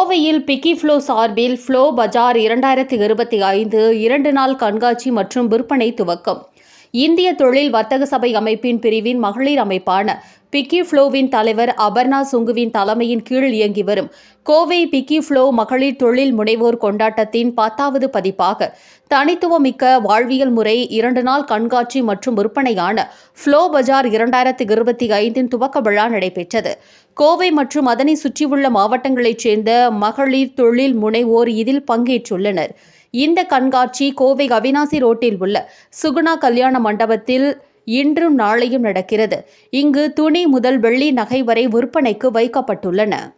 கோவையில் பிக்கி ஃப்ளோ சார்பில் ஃப்ளோ பஜார் இரண்டாயிரத்தி இருபத்தி ஐந்து இரண்டு நாள் கண்காட்சி மற்றும் விற்பனை துவக்கம். இந்திய தொழில் வர்த்தக சபை அமைப்பின் பிரிவின் மகளிர் அமைப்பான பிக்கி ஃப்ளோவின் தலைவர் அபர்ணா சுங்குவின் தலைமையின் கீழ் இயங்கி வரும் கோவை பிக்கி ஃப்ளோ மகளிர் தொழில் முனைவோர் கொண்டாட்டத்தின் பத்தாவது பதிப்பாக தனித்துவமிக்க வாழ்வியல் முறை இரண்டு நாள் கண்காட்சி மற்றும் விற்பனையான ஃப்ளோ பஜார் இரண்டாயிரத்தி இருபத்தி ஐந்தின் துவக்க விழா நடைபெற்றது. கோவை மற்றும் அதனை சுற்றியுள்ள மாவட்டங்களைச் சேர்ந்த மகளிர் தொழில் முனைவோர் இதில் பங்கேற்றுள்ளனர். இந்த கண்காட்சி கோவை அவினாசி ரோட்டில் உள்ள சுகுணா கல்யாண மண்டபத்தில் இன்றும் நாளையும் நடக்கிறது. இங்கு துணி முதல் வெள்ளி நகை வரை விற்பனைக்கு வைக்கப்பட்டுள்ளன.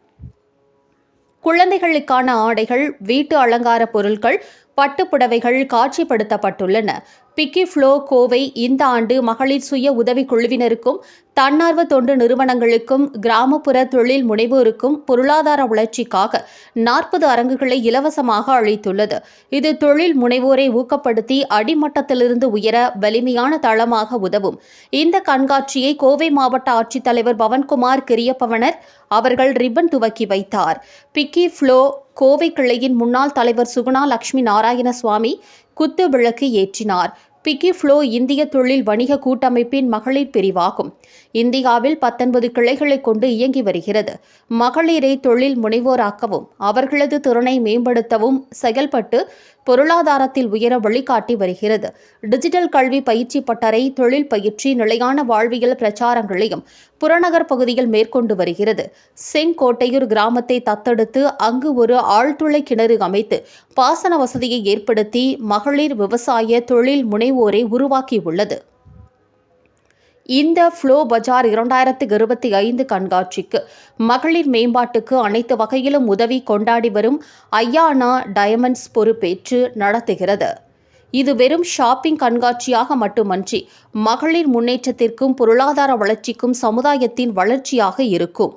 குழந்தைகளுக்கான ஆடைகள் வீட்டு அலங்கார பொருட்கள் பட்டுப்புடவைகள் காட்சிப்படுத்தப்பட்டுள்ளன. பிக்கி ஃப்ளோ கோவை இந்த ஆண்டு மகளிர் சுய உதவிக் குழுவினருக்கும் தன்னார்வ தொண்டு நிறுவனங்களுக்கும் கிராமப்புற தொழில் முனைவோருக்கும் பொருளாதார வளர்ச்சிக்காக நாற்பது அரங்குகளை இலவசமாக அளித்துள்ளது. இது தொழில் முனைவோரை ஊக்கப்படுத்தி அடிமட்டத்திலிருந்து உயர வலிமையான தளமாக உதவும். இந்த கண்காட்சியை கோவை மாவட்ட ஆட்சித்தலைவர் பவன்குமார் கிரியப்பவனர் அவர்கள் ரிப்பன் துவக்கி வைத்தார். பிக்கி ஃப்ளோ கோவை கிளையின் முன்னாள் தலைவர் சுகுணா லட்சுமி நாராயணசுவாமி குத்து விளக்கு ஏற்றினார். பிக்கி ஃப்ளோ இந்திய தொழில் வணிக கூட்டமைப்பின் மகளிர் பிரிவாகும். இந்தியாவில் பத்தொன்பது கிளைகளை கொண்டு இயங்கி வருகிறது. மகளிரை தொழில் முனைவோராக்கவும் அவர்களது திறனை மேம்படுத்தவும் செயல்பட்டு பொருளாதாரத்தில் உயர வழிகாட்டி வருகிறது. டிஜிட்டல் கல்வி பயிற்சி பட்டறை தொழில் பயிற்சி நிலையான வாழ்வியல் பிரச்சாரங்களையும் புறநகர் பகுதியில் மேற்கொண்டு வருகிறது. செங்கோட்டையூர் கிராமத்தை தத்தெடுத்து அங்கு ஒரு ஆழ்துளை கிணறு அமைத்து பாசன வசதியை ஏற்படுத்தி மகளிர் விவசாய தொழில் முனைவோரை உருவாக்கியுள்ளது. இந்த ஃப்ளோ பஜார் இரண்டாயிரத்து இருபத்தி ஐந்து கண்காட்சிக்கு மகளிர் மேம்பாட்டுக்கு அனைத்து வகையிலும் உதவி கொண்டாடி வரும் ஐயானா டயமண்ட்ஸ் பொறுப்பேற்று நடத்துகிறது. இது வெறும் ஷாப்பிங் கண்காட்சியாக மட்டுமன்றி மகளிர் முன்னேற்றத்திற்கும் பொருளாதார வளர்ச்சிக்கும் சமுதாயத்தின் வளர்ச்சியாக இருக்கும்.